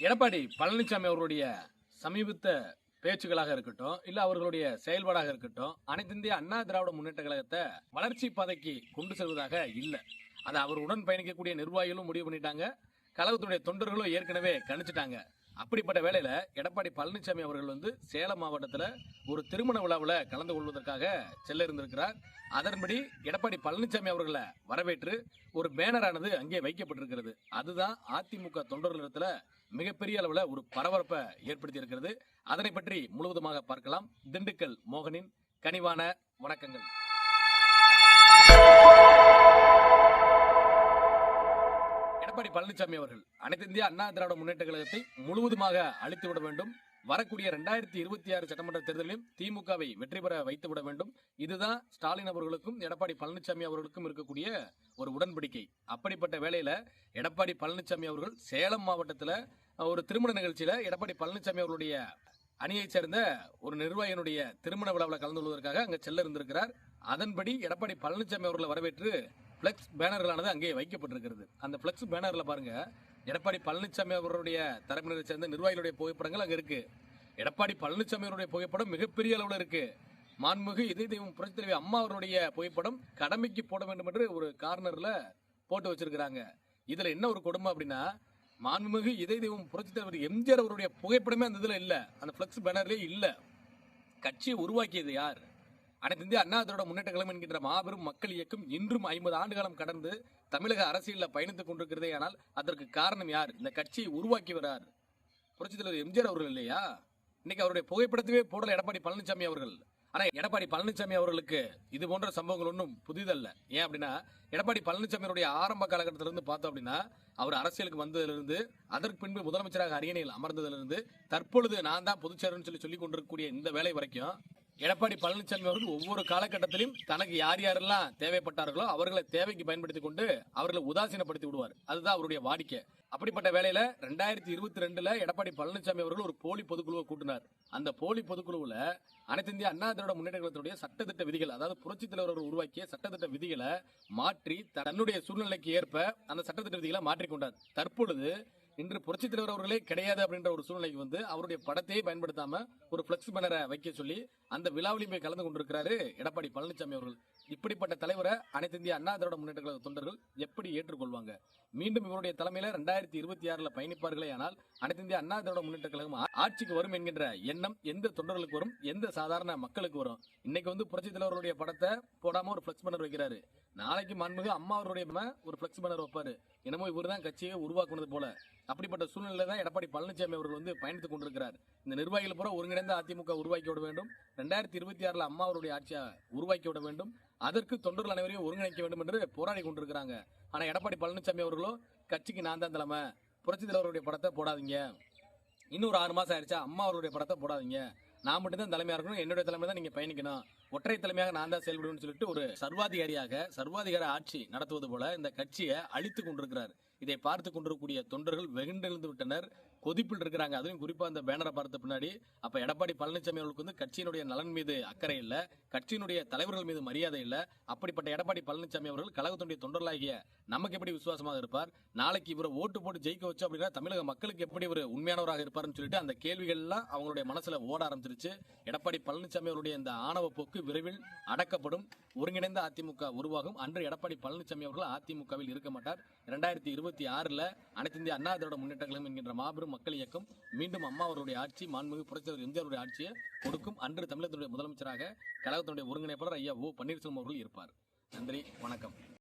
எடப்பாடி பழனிசாமி அவருடைய சமீபத்த பேச்சுகளாக இருக்கட்டும் இல்ல அவர்களுடைய செயல்பாடாக இருக்கட்டும் அனைத்து இந்திய அண்ணா திராவிட முன்னேற்ற கழகத்தை வளர்ச்சி பாதைக்கு கொண்டு செல்வதாக இல்ல. அதை அவர் உடன் பயணிக்கக்கூடிய நிர்வாகிகளும் முடிவு பண்ணிட்டாங்க. கழகத்துடைய தொண்டர்களும் ஏற்கனவே கணிச்சிட்டாங்க. அப்படிப்பட்ட வேளையில எடப்பாடி பழனிசாமி அவர்கள் வந்து சேலம் மாவட்டத்தில் ஒரு திருமண விழாவில் கலந்து கொள்வதற்காக செல்ல இருந்திருக்கிறார். அதன்படி எடப்பாடி பழனிசாமி அவர்களை வரவேற்று ஒரு பேனரானது அங்கே வைக்கப்பட்டிருக்கிறது. அதுதான் அதிமுக தொண்டர்களிடத்துல மிகப்பெரிய அளவில் ஒரு பரபரப்பை ஏற்படுத்தி இருக்கிறது அதனை பற்றி முழுவதுமாக பார்க்கலாம். திண்டுக்கல் மோகனின் கனிவான வணக்கங்கள். பழனிசாமி அவர்கள். அனைத்து இந்திய அண்ணா திராவிட முன்னேற்ற கழகத்தை முழுவதுமாக அழித்து விட வேண்டும். வரக்கூடிய ரெண்டாயிரத்தி இருபத்தி ஆறு சட்டமன்ற தேர்தலிலும் திமுகவை வெற்றி பெற வைத்து விட வேண்டும். இதுதான் ஸ்டாலின் அவர்களுக்கும் எடப்பாடி பழனிசாமி அவர்களுக்கும் இருக்கக்கூடிய ஒரு உடன்படிக்கை. அப்படிப்பட்ட வேளையில எடப்பாடி பழனிசாமி அவர்கள் சேலம் மாவட்டத்துல ஒரு திருமண நிகழ்ச்சியில எடப்பாடி பழனிசாமி அவர்களுடைய அணியைச் சேர்ந்த ஒரு நிர்வாகியினுடைய திருமண விழாவில் கலந்து கொள்வதற்காக அங்க செல்ல இருந்திருக்கிறார் அதன்படி எடப்பாடி பழனிசாமி அவர்களை வரவேற்று ஃப்ளெக்ஸ் பேனர்களானது அங்கே வைக்கப்பட்டிருக்கிறது. அந்த ஃப்ளெக்ஸ் பேனரில் பாருங்கள் எடப்பாடி பழனிசாமி அவருடைய தரப்பினரை சேர்ந்த நிர்வாகிகளுடைய புகைப்படங்கள் அங்கே இருக்கு. எடப்பாடி பழனிசாமி அவருடைய புகைப்படம் மிகப்பெரிய அளவில் இருக்கு. மாண்புமிகு இதய தெய்வம் புரட்சி தலைவி அம்மா அவருடைய புகைப்படம் கடமைக்கு போட வேண்டும் என்று ஒரு கார்னரில் போட்டு வச்சிருக்கிறாங்க. இதில் என்ன ஒரு கொடுமை அப்படின்னா மாண்புமிகு இதய தெய்வம் புரட்சி தலைவர் எம்ஜிஆர் அவருடைய புகைப்படமே அந்த இதில் இல்லை. அந்த ஃப்ளெக்ஸ் பேனர்லேயே இல்லை. கட்சியை உருவாக்கியது யார்? அனைத்து இந்திய அண்ணா திராவிட முன்னேற்ற கழகம் என்கின்ற மாபெரும் மக்கள் இயக்கம் இன்றும் ஐம்பது ஆண்டு காலம் கடந்து தமிழக அரசியலில் பயணித்துக் கொண்டிருக்கிறதே ஆனால் அதற்கு காரணம் யார்? இந்த கட்சியை உருவாக்கி வரார் புரட்சித் தலைவர் எம்ஜிஆர் அவர்கள் இல்லையா? இன்னைக்கு அவருடைய புகைப்படத்தவே போடல எடப்பாடி பழனிசாமி அவர்கள். ஆனால் எடப்பாடி பழனிசாமி அவர்களுக்கு இது போன்ற சம்பவங்கள் ஒன்றும் புதிதல்ல. ஏன் அப்படின்னா எடப்பாடி பழனிசாமியுடைய ஆரம்ப காலகட்டத்திலிருந்து பார்த்தோம் அப்படின்னா அவர் அரசியலுக்கு வந்ததிலிருந்து அதற்கு பின்பு முதலமைச்சராக அரியணையில் அமர்ந்ததிலிருந்து தற்பொழுது நான் தான் பொதுச்சேரன்னு சொல்லி சொல்லி கொண்டிருக்கக்கூடிய இந்த வேலை வரைக்கும் எடப்பாடி பழனிசாமி அவர்கள் ஒவ்வொரு காலகட்டத்திலும் தனக்கு யார் யாரெல்லாம் தேவைப்பட்டார்களோ அவர்களை தேவைக்கு பயன்படுத்தி கொண்டு அவர்களை உதாசீனப்படுத்தி விடுவார். அதுதான் அவருடைய வாடிக்கை. அப்படிப்பட்ட வேலையில ரெண்டாயிரத்தி இருபத்தி ரெண்டுல எடப்பாடி பழனிசாமி அவர்கள் ஒரு போலி பொதுக்குழுவை கூட்டினார். அந்த போலி பொதுக்குழுவுல அனைத்து இந்திய அண்ணா திராவிட முன்னேற்ற கழகத்துடைய சட்டத்திட்ட விதிகள் அதாவது புரட்சி தலைவர் உருவாக்கிய சட்டத்திட்ட விதிகளை மாற்றி தன்னுடைய சூழ்நிலைக்கு ஏற்ப அந்த சட்டத்திட்ட விதிகளை மாற்றிக்கொண்டார் தற்பொழுது இன்று புரட்சித் தலைவர் அவர்களே கிடையாது அப்படின்ற ஒரு சூழ்நிலைக்கு வந்து அவருடைய படத்தையே பயன்படுத்தாம ஒரு பிளக்ஸ் பேனரை வைக்க சொல்லி அந்த விழாவிலையும் போய் கலந்து கொண்டிருக்கிறாரு எடப்பாடி பழனிசாமி அவர்கள். இப்படிப்பட்ட தலைவரை அனைத்து இந்திய அண்ணா திராவிட முன்னேற்ற கழக தொண்டர்கள் எப்படி ஏற்றுக்கொள்வாங்க? மீண்டும் இவருடைய தலைமையில ரெண்டாயிரத்தி இருபத்தி ஆறுல பயணிப்பார்களே ஆனால் அனைத்து இந்திய அண்ணா திராவிட முன்னேற்ற கழகம் ஆட்சிக்கு வரும் என்கின்ற எண்ணம் எந்த தொண்டர்களுக்கு வரும்? எந்த சாதாரண மக்களுக்கு வரும்? இன்னைக்கு வந்து புரட்சித் தலைவருடைய படத்தை போடாம ஒரு பிளக்ஸ் பேனர் வைக்கிறாரு. நாளைக்கு மண்மிகு அம்மா அவருடைய ஒரு பிளக்ஸ் பேனர் வைப்பாரு. என்னமோ இவர் தான் கட்சியை உருவாக்குனது போல. அப்படிப்பட்ட சூழ்நிலை தான் எடப்பாடி பழனிசாமி அவர்கள் வந்து பயணித்துக் கொண்டிருக்கிறார். இந்த நிர்வாகிகள் பூரா ஒருங்கிணைந்த அதிமுக உருவாக்கி விட வேண்டும். ரெண்டாயிரத்தி இருபத்தி ஆறுல அம்மா அவருடைய ஆட்சியை உருவாக்கி விட வேண்டும். அதற்கு தொண்டர்கள் அனைவரையும் ஒருங்கிணைக்க வேண்டும் என்று போராடி கொண்டிருக்கிறாங்க. ஆனா எடப்பாடி பழனிசாமி அவர்களோ கட்சிக்கு நான் தான் தலைமை. புரட்சி தலைவருடைய படத்தை போடாதீங்க. இன்னும் ஒரு ஆறு மாசம் ஆயிடுச்சா? அம்மா அவருடைய படத்தை போடாதீங்க. நான் மட்டும்தான் தலைமையாக இருக்கணும். என்னுடைய தலைமை தான் நீங்க பயணிக்கணும். ஒற்றை தலைமையாக நான் தான் செயல்படுவேன்னு சொல்லிட்டு ஒரு சர்வாதிகாரியாக சர்வாதிகார ஆட்சி நடத்துவது போல இந்த கட்சியை அழித்து கொண்டிருக்கிறார். இதை பார்த்து கொண்டிருக்கக்கூடிய தொண்டர்கள் வெகுண்டெழுந்து விட்டனர். கொதிப்பில் இருக்கிறாங்க. அதுவும் குறிப்பா அந்த பேனரை பார்த்த பின்னாடி அப்ப எடப்பாடி பழனிசாமி அவர்களுக்கு வந்து கட்சியினுடைய நலன் மீது அக்கறை இல்ல கட்சியினுடைய தலைவர்கள் மீது மரியாதை இல்ல. அப்படிப்பட்ட எடப்பாடி பழனிசாமி அவர்கள் கழகத்துடைய தொண்டர்களாகிய நமக்கு எப்படி விசுவாசமாக இருப்பார்? நாளைக்கு இவரை ஓட்டு போட்டு ஜெயிக்க வச்சு அப்படின்னா தமிழக மக்களுக்கு எப்படி ஒரு உண்மையானவராக இருப்பார்னு சொல்லிட்டு அந்த கேள்விகள் எல்லாம் அவங்களுடைய மனசுல ஓட ஆரம்பிச்சிருச்சு. எடப்பாடி பழனிசாமி அவருடைய இந்த ஆணவ போக்கு விரைவில் அடக்கப்படும். ஒருங்கிணைந்த அதிமுக உருவாகும். அன்று எடப்பாடி பழனிசாமி அவர்கள் அதிமுகவில் இருக்க மாட்டார். இரண்டாயிரத்தி இருபத்தி ஆறுல அனைத்து இந்திய அண்ணா திராவிட முன்னேற்ற கழகம் என்கின்ற மாபெரும் மக்கள் இயக்கம் மீண்டும் அம்மா அவருடைய ஆட்சி மாண்புமிகு புரட்சித்தலைவர் எம்ஜிஆருடைய ஆட்சியை கொடுக்கும் அன்று தமிழகத்தினுடைய முதலமைச்சராக கழகத்தினுடைய ஒருங்கிணைப்பாளர் ஐயா ஓ பன்னீர்செல்வம் அவர்கள் இருப்பார். நன்றி வணக்கம்.